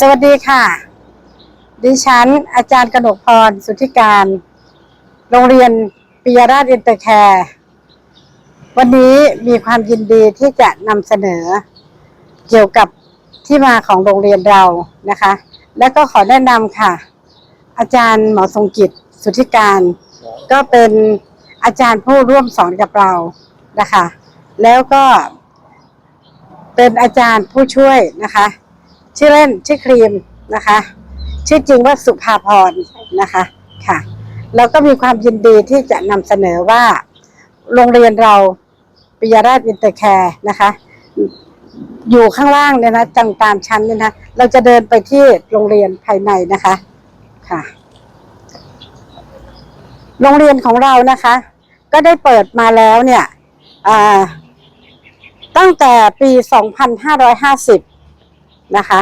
สวัสดีค่ะ ดิฉัน อาจารย์กนกพร สุทธิการ โรงเรียนปิยราชอินเตอร์แคร์วันนี้มีความยินดีที่จะนำเสนอ เกี่ยวกับที่มาของโรงเรียนเรานะคะ และก็ขอแนะนำค่ะ อาจารย์หมอทรงกิจสุทธิการ ก็เป็นอาจารย์ผู้ร่วมสอนกับเรา นะคะ แล้วก็เป็นอาจารย์ผู้ช่วยนะคะ ชื่อเล่นชื่อครีมนะคะ ชื่อจริงว่าสุภาพรนะคะค่ะแล้วก็มีความยินดีที่จะนำเสนอว่าโรงเรียนเราปิยราชอินเตอร์แคร์นะคะ อยู่ข้างล่างเนี่ยนะจังตามชั้นเนี่ยนะเราจะเดินไปที่โรงเรียนภายในนะคะค่ะ โรงเรียนของเรานะคะ ก็ได้เปิดมาแล้วเนี่ย ตั้งแต่ปี 2550 นะคะ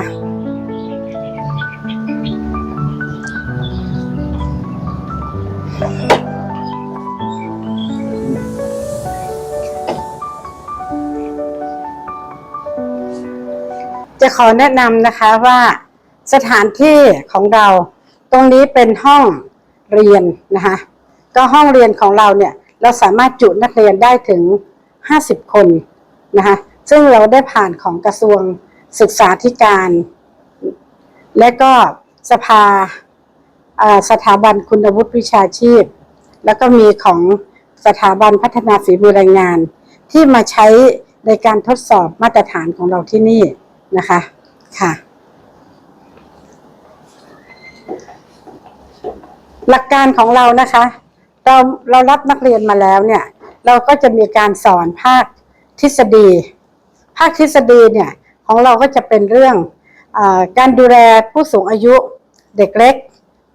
จะขอแนะนำนะคะว่าสถานที่ของเราตรงนี้เป็นห้องเรียนนะคะก็ห้องเรียนของเราเนี่ยเราสามารถจุนักเรียนได้ถึง 50 คนนะคะซึ่งเราได้ผ่านของกระทรวงศึกษาธิการ และก็สภาอ่าสถาบันคุณวุฒิวิชาชีพ แล้วก็มีของสถาบันพัฒนาฝีมือแรงงาน ที่มาใช้ในการทดสอบมาตรฐานของเราที่นี่นะคะค่ะ หลักการของเรานะคะ เราเรารับนักเรียนมาแล้วเนี่ย เราก็จะมีการสอนภาคทฤษฎี ภาคทฤษฎีเนี่ยของเราก็จะเป็นเรื่องอการดูแลผู้สูงอายุเด็กเล็ก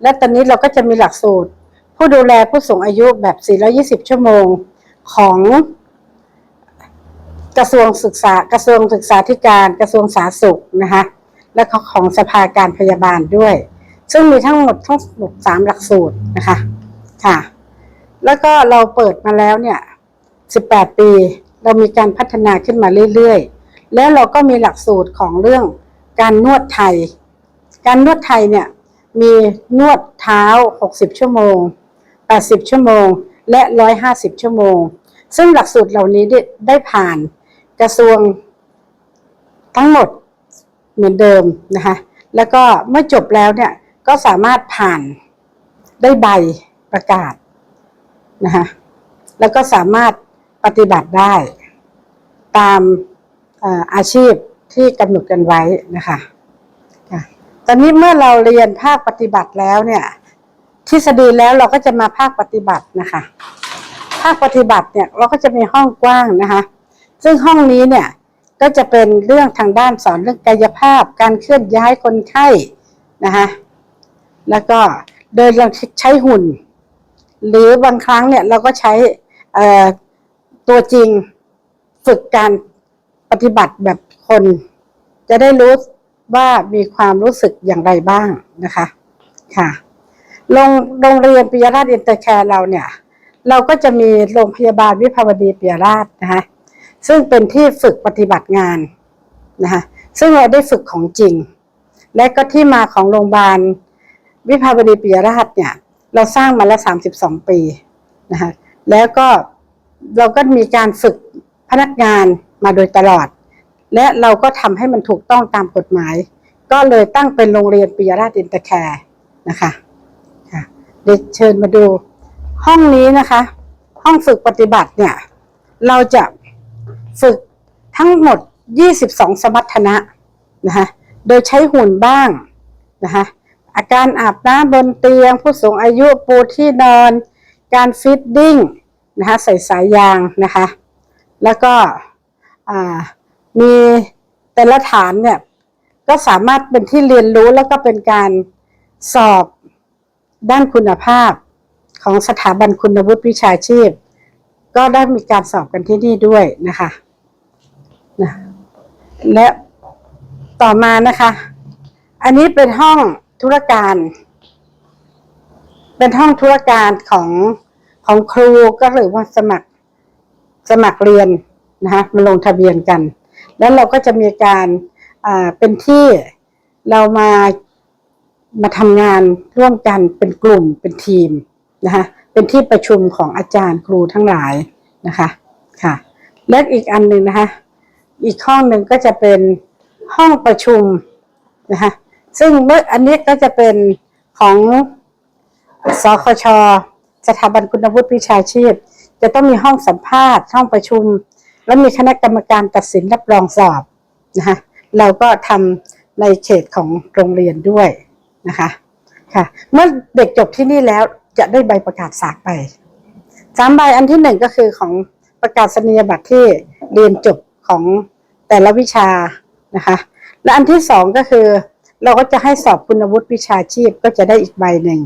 และตอนนี้เราก็จะมีหลักสูตร ผู้ดูแลผู้สูงอายุแบบ 420 ชั่วโมงของกระทรวงศึกษากระทรวงศึกษาธิการกระทรวงสาธารณสุขนะคะและของสภาการพยาบาลด้วย ซึ่งมีทั้งหมดทั้งหมดสามหลักสูตรนะคะค่ะ แล้วก็เราเปิดมาแล้วเนี่ย 18 ปี เรามีการพัฒนาขึ้นมาเรื่อยๆ แล้วเราก็มีหลักสูตรของเรื่องการนวดไทย การนวดไทยเนี่ยมีนวดเท้า 60 ชั่วโมง 80 ชั่วโมง และ 150 ชั่วโมง ซึ่งหลักสูตรเหล่านี้ได้ได้ผ่านกระทรวงทั้งหมดเหมือนเดิมนะคะ แล้วก็เมื่อจบแล้วเนี่ยก็สามารถผ่านได้ใบประกาศนะคะแล้วก็สามารถ ปฏิบัติได้ ตามอาชีพที่กำหนดกันไว้นะคะตอนนี้เมื่อเราเรียนภาคปฏิบัติแล้วเนี่ย ทฤษฎีแล้วเราก็จะมาภาคปฏิบัตินะคะ ภาคปฏิบัติเนี่ยเราก็จะมีห้องกว้างนะคะ ซึ่งห้องนี้เนี่ยก็จะเป็นเรื่องทางด้านสอนเรื่องกายภาพ การเคลื่อนย้ายคนไข้นะคะแล้วก็โดยเราใช้หุ่น หรือบางครั้งเนี่ยเราก็ใช้ ตัวจริงฝึกการปฏิบัติแบบคน จะได้รู้ว่ามีความรู้สึกอย่างไรบ้างนะคะค่ะโรงโรงเรียนปิยราชอินเตอร์แคร์เราเนี่ย เราก็จะมีโรงพยาบาลวิภาวดีปิยราชนะคะซึ่งเป็นที่ฝึกปฏิบัติงานนะคะซึ่งเราได้ฝึกของจริง และก็ที่มาของโรงพยาบาลวิภาวดีปิยราชเนี่ย เราสร้างมาแล้ว32ปีนะคะแล้วก็ เราก็มีการฝึกพนักงานมาโดยตลอด และเราก็ทำให้มันถูกต้องตามกฎหมาย ก็เลยตั้งเป็นโรงเรียนปิยราชอินเตอร์แคร์นะคะค่ะเดี๋ยวเชิญมาดูห้องนี้นะคะ ห้องฝึกปฏิบัติเนี่ย เราจะฝึกทั้งหมด 22 สมรรถนะนะคะโดยใช้หุ่นบ้างนะคะอาการอาบน้ำบนเตียง ผู้สูงอายุปูที่นอน การฟิตดิ้ง นะคะใส่สายยางนะคะ แล้วก็มีแต่ละฐานเนี่ยก็สามารถเป็นที่เรียนรู้แล้วก็เป็นการสอบด้านคุณภาพของสถาบันคุณวุฒิวิชาชีพ ก็ได้มีการสอบกันที่นี่ด้วยนะคะนะและต่อมานะคะ อันนี้เป็นห้องธุรการ เป็นห้องธุรการของ ของครูก็หรือว่าสมัครสมัครเรียนนะคะมาลงทะเบียนกัน แล้วเราก็จะมีการเป็นที่เรามามาทำงานร่วมกันเป็นกลุ่มเป็นทีมนะคะเป็นที่ประชุมของอาจารย์ครูทั้งหลายนะคะค่ะ และอีกอันหนึ่งนะคะอีกห้องหนึ่งก็จะเป็นห้องประชุมนะคะซึ่งเมื่ออันนี้ก็จะเป็นของสคช สถาบันคุณวุฒิวิชาชีพ จะต้องมีห้องสัมภาษณ์ ห้องประชุม แล้วมีคณะกรรมการตัดสินรับรองสอบนะคะเราก็ทำในเขตของโรงเรียนด้วยนะคะค่ะ เมื่อเด็กจบที่นี่แล้วจะได้ใบประกาศสากไปสามใบอันที่หนึ่งก็คือของประกาศนียบัตรที่เรียนจบของแต่ละวิชานะคะ และอันที่สองก็คือ เราก็จะให้สอบคุณวุฒิวิชาชีพก็จะได้อีกใบหนึ่ง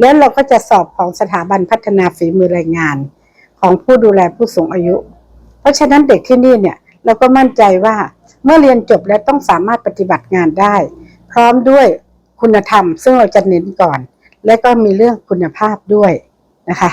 แล้วเราก็จะสอบของสถาบันพัฒนาฝีมือแรงงาน ของผู้ดูแลผู้สูงอายุ เพราะฉะนั้นเด็กที่นี่เนี่ยเราก็มั่นใจว่าเมื่อเรียนจบแล้วต้องสามารถปฏิบัติงานได้ พร้อมด้วยคุณธรรม ซึ่งเราจะเน้นก่อน และก็มีเรื่องคุณภาพด้วยนะคะ